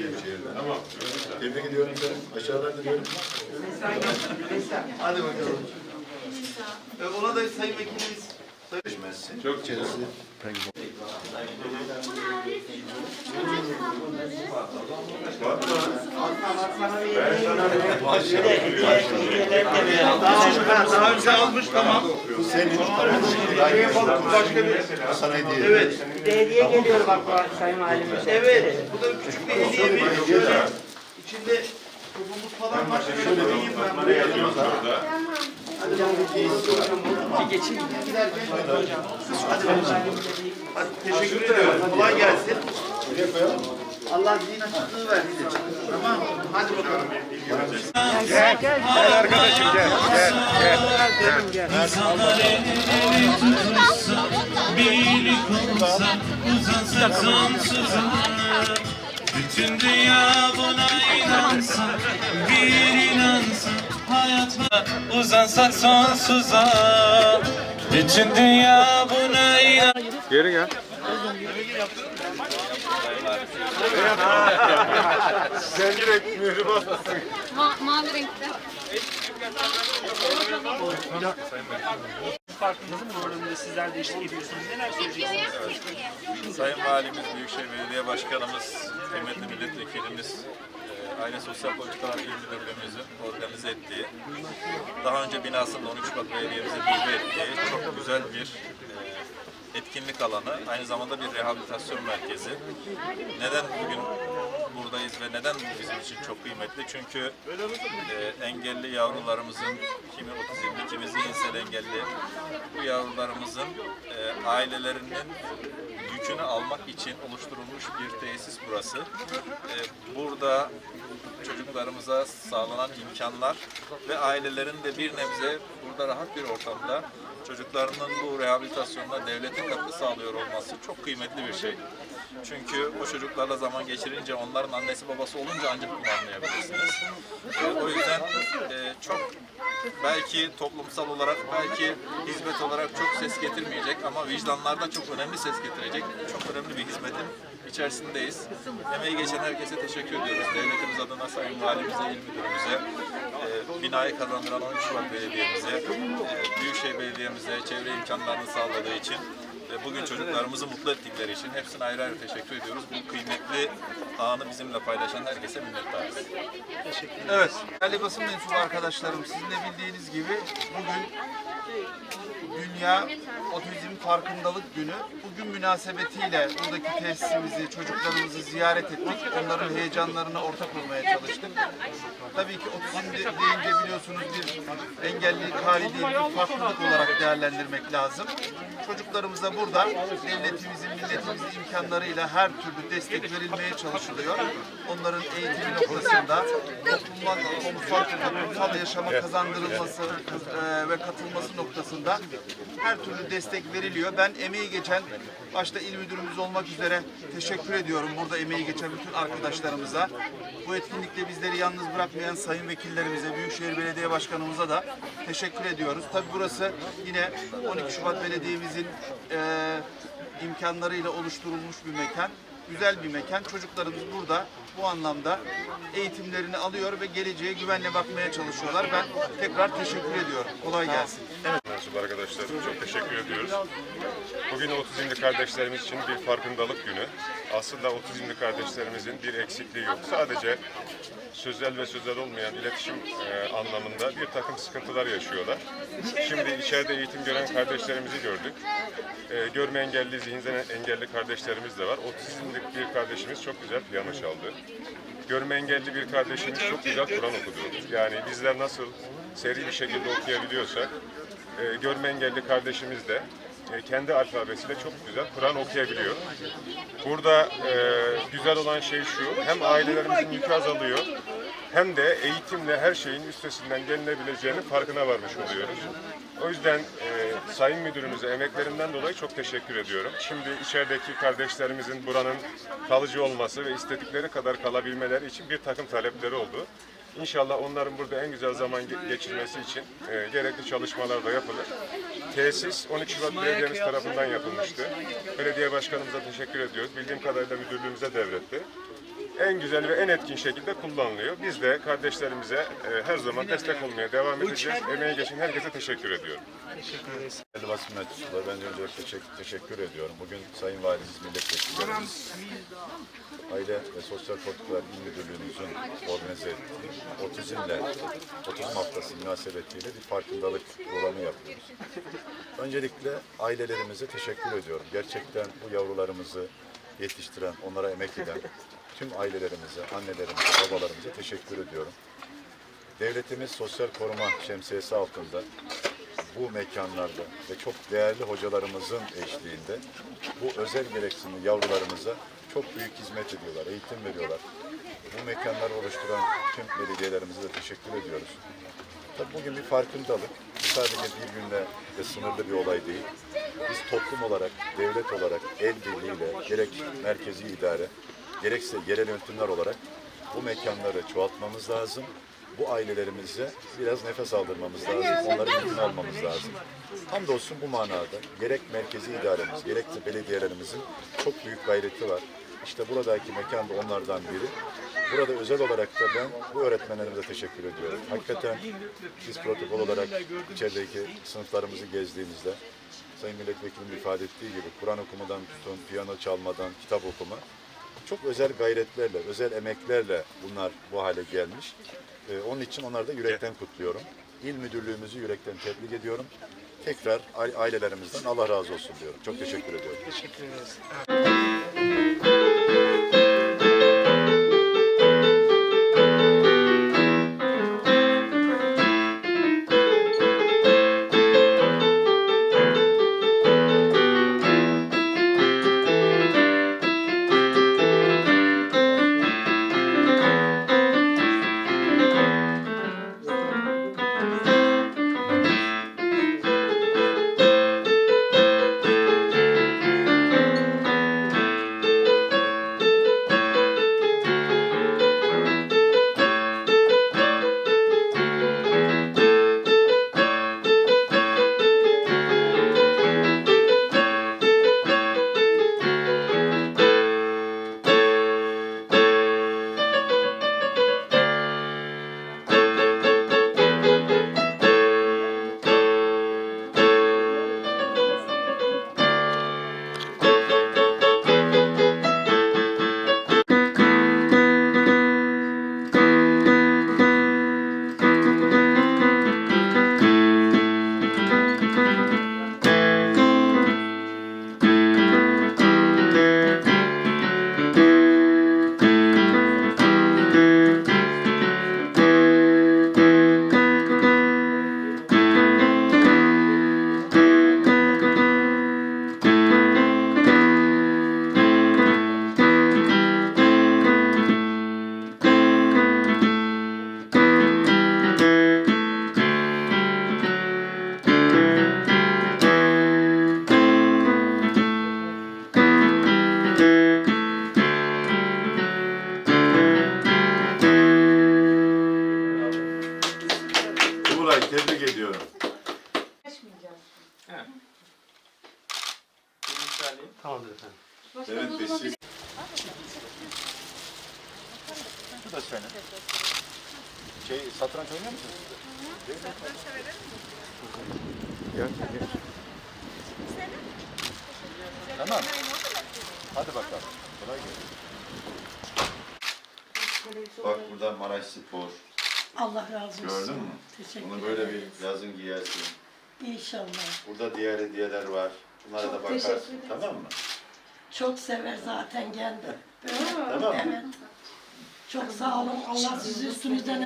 Büyükşehir'den. Tebrik ediyorum seni. Aşağıdan diliyorum. Hadi bakalım. Ee, Ona da Sayın Vekilimiz Düşmezsin. Çok içerisi. Almış tamam. Bir hediye. Evet. Bir hediye geliyor bak bu Sayın Valimiz. Evet. Bu da küçük bir hediye mi? Şöyle içinde topumuz falan var. Şöyle vereyim ben buraya. Hadi teşekkür ediyorum. Kolay gelsin. Allah zihin açıklığı versin. Tamam. Hadi bakalım. Birlik olsa uzansa sonsuza Bütün dünya buna inansa Bir inansa hayatla uzansa sonsuza Bütün dünya buna inansa Geri gel. Sen direkt mührü basmasın. Ma mavi renkte. Sizler de eşlik ediyorsunuz. Neler söyleyeceksiniz? Sayın Valimiz, Büyükşehir Belediye Başkanımız, kıymetli milletvekilimiz, e, Aile Sosyal Politikalar İl Müdürlüğümüzün organize ettiği, daha önce binasında 13 Şubat Belediye'mize bilgi ettiği çok güzel bir e, etkinlik alanı, aynı zamanda bir rehabilitasyon merkezi. Neden bugün buradayız ve neden bu bizim için çok kıymetli? Çünkü e, engelli yavrularımızın, kimi otizmli, kimi zihinsel engelli, bu yavrularımızın e, ailelerinin yükünü almak için oluşturulmuş bir tesis burası. E, burada çocuklarımıza sağlanan imkanlar ve ailelerin de bir nebze burada rahat bir ortamda çocuklarının bu rehabilitasyonuna devletin katkı sağlıyor olması çok kıymetli bir şey. Çünkü o çocuklarla zaman geçirince onların annesi babası olunca ancak bunu anlayabilirsiniz. E, o yüzden e, çok belki toplumsal olarak belki hizmet olarak çok ses getirmeyecek ama vicdanlarda çok önemli ses getirecek çok önemli bir hizmetin içerisindeyiz. Emeği geçen herkese teşekkür ediyoruz. Devletimiz adına Sayın Valimize, İl Müdürümüze, e, binayı kazandıran 13 Şubat Belediye'mize, e, Büyükşehir Belediye'mize çevre imkanlarını sağladığı için ve bugün çocuklarımızı mutlu ettikleri için hepsine ayrı ayrı teşekkür ediyoruz. Bu kıymetli anı bizimle paylaşan herkese minnettarız. Evet, değerli basın mensubu arkadaşlarım, sizin de bildiğiniz gibi bugün Dünya Otizm Farkındalık Günü. Bugün münasebetiyle buradaki tesisimizi, çocuklarımızı ziyaret ettik. Onların heyecanlarına ortak olmaya çalıştık. Tabii ki otizm de- deyince biliyorsunuz bir engellilik hali değil, bir farklılık olarak değerlendirmek lazım. Çocuklarımıza burada devletimizin, milletimizin imkanlarıyla her türlü destek verilmeye çalışılıyor. Onların eğitimi noktasında toplumsal, toplumsal, toplumsal yaşama kazandırılması e, ve katılması noktasında her türlü destek veriliyor. Ben emeği geçen, başta il müdürümüz olmak üzere teşekkür ediyorum burada emeği geçen bütün arkadaşlarımıza. Bu etkinlikte bizleri yalnız bırakmayan sayın vekillerimize, Büyükşehir Belediye Başkanımıza da teşekkür ediyoruz. Tabii burası yine 12 Şubat Belediye'mizin e, imkanlarıyla oluşturulmuş bir mekan. Güzel bir mekan. Çocuklarımız burada bu anlamda eğitimlerini alıyor ve geleceğe güvenle bakmaya çalışıyorlar. Ben tekrar teşekkür ediyorum. Kolay gelsin. Mensup arkadaşlar çok teşekkür ediyoruz. Bugün otizmli kardeşlerimiz için bir farkındalık günü. Aslında otizmli kardeşlerimizin bir eksikliği yok. Sadece sözel ve sözel olmayan iletişim e, anlamında bir takım sıkıntılar yaşıyorlar. Şimdi içeride eğitim gören kardeşlerimizi gördük. E, görme engelli, zihinsel engelli kardeşlerimiz de var. Otizmli bir kardeşimiz çok güzel piyano çaldı. Görme engelli bir kardeşimiz çok güzel Kur'an okudu. Yani bizler nasıl seri bir şekilde okuyabiliyorsak, e, görme engelli kardeşimiz de e, kendi alfabesiyle çok güzel Kur'an okuyabiliyor. Burada e, güzel olan şey şu, hem ailelerimizin yükü azalıyor, hem de eğitimle her şeyin üstesinden gelinebileceğinin farkına varmış oluyoruz. O yüzden e, Sayın Müdürümüze emeklerinden dolayı çok teşekkür ediyorum. Şimdi içerideki kardeşlerimizin buranın kalıcı olması ve istedikleri kadar kalabilmeleri için bir takım talepleri oldu. İnşallah onların burada en güzel zaman ge- geçirmesi için e, gerekli çalışmalar da yapılır. Tesis 12 Şubat Belediye'miz tarafından yapılmıştı. Belediye Başkanımıza teşekkür ediyoruz. Bildiğim kadarıyla müdürlüğümüze devretti. En güzel ve en etkin şekilde kullanılıyor. Biz de kardeşlerimize e, her zaman destek olmaya devam edeceğiz. Emeği geçen herkese teşekkür ediyorum. Değerli basın mensupları, ben öncelikle teşekkür, teşekkür ediyorum. Bugün Sayın Valimiz, Milletvekillerimiz, Aile ve Sosyal Politikalar İl Müdürlüğümüzün organize ettiği otizmle, otizm haftası münasebetiyle bir farkındalık programı yapıyoruz. Öncelikle ailelerimize teşekkür ediyorum. Gerçekten bu yavrularımızı yetiştiren, onlara emek eden tüm ailelerimize, annelerimize, babalarımıza teşekkür ediyorum. Devletimiz sosyal koruma şemsiyesi altında bu mekanlarda ve çok değerli hocalarımızın eşliğinde bu özel gereksinimli yavrularımıza çok büyük hizmet ediyorlar, eğitim veriyorlar. Bu mekanları oluşturan tüm belediyelerimize de teşekkür ediyoruz. Tabii bugün bir farkındalık. Sadece bir günle de sınırlı bir olay değil. Biz toplum olarak, devlet olarak el birliğiyle gerek merkezi idare, gerekse yerel yönetimler olarak bu mekanları çoğaltmamız lazım. Bu ailelerimize biraz nefes aldırmamız lazım. Onları mümkün almamız lazım. Hamdolsun bu manada gerek merkezi idaremiz, gerek de belediyelerimizin çok büyük gayreti var. İşte buradaki mekan da onlardan biri. Burada özel olarak da ben bu öğretmenlerimize teşekkür ediyorum. Hakikaten biz protokol olarak içerideki sınıflarımızı gezdiğimizde Sayın Milletvekilimin ifade ettiği gibi Kur'an okumadan tutun, piyano çalmadan, kitap okuma çok özel gayretlerle, özel emeklerle bunlar bu hale gelmiş. Ee, onun için onları da yürekten kutluyorum. İl müdürlüğümüzü yürekten tebrik ediyorum. Tekrar aile- ailelerimizden Allah razı olsun diyorum. Çok teşekkür ediyorum. Teşekkür ederiz. Bu da senin. Şey, satranç oynuyor musunuz? Satranç severim. Gel, gel. Tamam. Hadi bakalım. Kolay gelsin. Bak burada Maraş Spor. Allah razı olsun. Gördün mü? Teşekkür Bunu böyle ederiz. bir yazın giyersin. İnşallah. Burada diğer hediyeler var. Bunlara da Çok bakarsın. teşekkür ederim. Tamam mı? Çok sever zaten kendi. Tamam. Evet. Çok sağ olun. Allah sizi üstünüzden